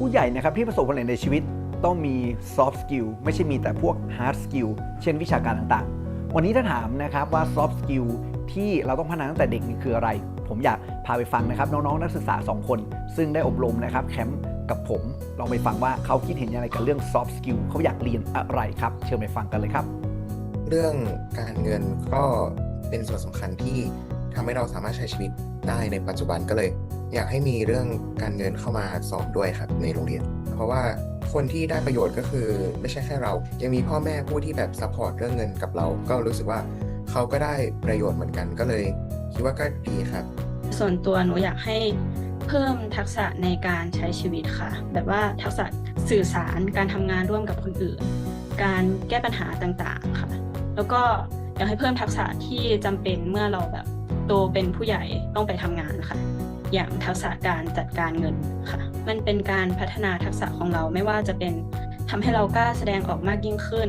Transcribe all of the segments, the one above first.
ผู้ใหญ่นะครับที่ประสบความสำเร็จในชีวิต ต้องมี soft skill ไม่ใช่มีแต่พวก hard skill เช่นวิชาการต่างๆ วันนี้ถ้าถามนะครับว่า soft skill ที่เราต้องพัฒนาตั้งแต่เด็กนี่คืออะไร ผมอยากพาไปฟังนะครับน้องๆนักศึกษา 2 คน ซึ่งได้อบรมนะครับแคมป์กับผมลองไปฟังว่าเขาคิดเห็นอย่างไรกับเรื่อง soft skill เขาอยากเรียนอะไรครับเชิญไปฟังกันเลยครับ เรื่องการเงินก็เป็นส่วนสำคัญที่ทำให้เราสามารถใช้ชีวิตได้ในปัจจุบันก็เลย อยากให้มีเรื่องการเงินเข้ามาสอนด้วยครับในโรงเรียน เพราะว่าคนที่ได้ประโยชน์ก็คือไม่ใช่แค่เรา ยังมีพ่อแม่ผู้ที่แบบซัพพอร์ตเรื่องเงินกับเรา ก็รู้สึกว่าเขาก็ได้ประโยชน์เหมือนกันก็เลย คิดว่าก็ดีครับ ส่วนตัวหนูอยากให้เพิ่มทักษะในการใช้ชีวิตค่ะ แบบว่าทักษะสื่อสารการทำงานร่วมกับคนอื่น การแก้ปัญหาต่างๆค่ะ แล้วก็อยากให้เพิ่มทักษะที่จำเป็นเมื่อเราแบบโตเป็นผู้ใหญ่ต้องไปทำงานค่ะ อย่างทักษะการจัดการเงินค่ะ มันเป็นการพัฒนาทักษะของเราไม่ว่าจะเป็นทำให้เรากล้าแสดงออกมากยิ่งขึ้น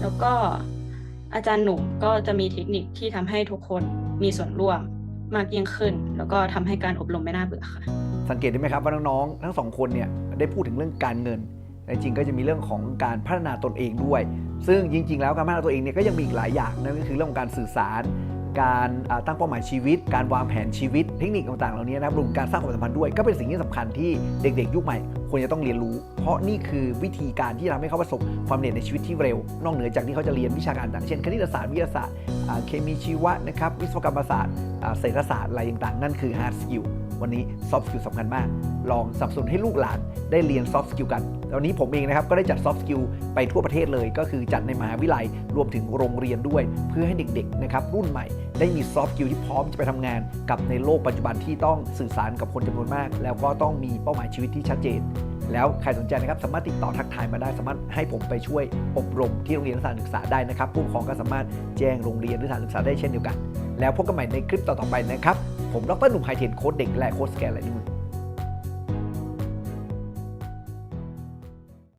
แล้วก็อาจารย์หนุ่มก็จะมีเทคนิคที่ทำให้ทุกคนมีส่วนร่วมมากยิ่งขึ้น แล้วก็ทำให้การอบรมไม่น่าเบื่อค่ะ สังเกตได้ไหมครับว่าน้องๆทั้งสองคนเนี่ยได้พูดถึงเรื่องการเงินแต่จริงก็จะมีเรื่องของการพัฒนาตนเองด้วย ซึ่งจริง ๆ แล้วการพัฒนาตัวเองเนี่ยก็ยังมีอีกหลายอย่างนั่นก็คือเรื่องของการสื่อสาร การตั้งเป้าหมายชีวิต การวางแผนชีวิต เทคนิคต่างๆเหล่านี้นะครับรวมการสร้างความสัมพันธ์ด้วย ก็เป็นสิ่งที่สำคัญที่เด็ก ๆ ยุคใหม่ควรจะต้องเรียนรู้ เพราะนี่คือวิธีการที่ทำให้เขาประสบความสำเร็จในชีวิตที่เร็ว นอกเหนือจากที่เขาจะเรียนวิชาการต่างเช่น คณิตศาสตร์วิทยาศาสตร์เคมีชีวะนะครับวิศวกรรมศาสตร์เศรษฐศาสตร์อะไรต่างๆนั่นคือ hard skill วันนี้ soft skill สำคัญมาก ลองสับสนุนให้ลูกหลานได้เรียน soft skill กันตอนนี้ผมเองนะครับ ก็ได้จัด soft skill ไปทั่วประเทศเลย ก็คือจัดในมหาวิทยาลัยรวมถึงโรงเรียนด้วย เพื่อให้เด็กๆนะครับรุ่นใหม่ ได้มีซอฟต์สกิลที่พร้อมจะไปทำงาน กับในโลกปัจจุบันที่ต้องสื่อสารกับคนจำนวนมาก แล้วก็ต้องมีเป้าหมายชีวิตที่ชัดเจน แล้วใครสนใจนะครับสามารถติดต่อทักทายมาได้ สามารถให้ผมไปช่วยอบรมที่โรงเรียนสถานศึกษาได้นะครับผู้ปกครองก็สามารถแจ้งโรงเรียนหรือสถานศึกษาได้เช่นเดียวกัน แล้วพบกันใหม่ในคลิปต่อๆไปนะครับ ผมดรหนุ่มไฮเทนโค้ดเด็กและโค้ดสแกนและนิ้วมือ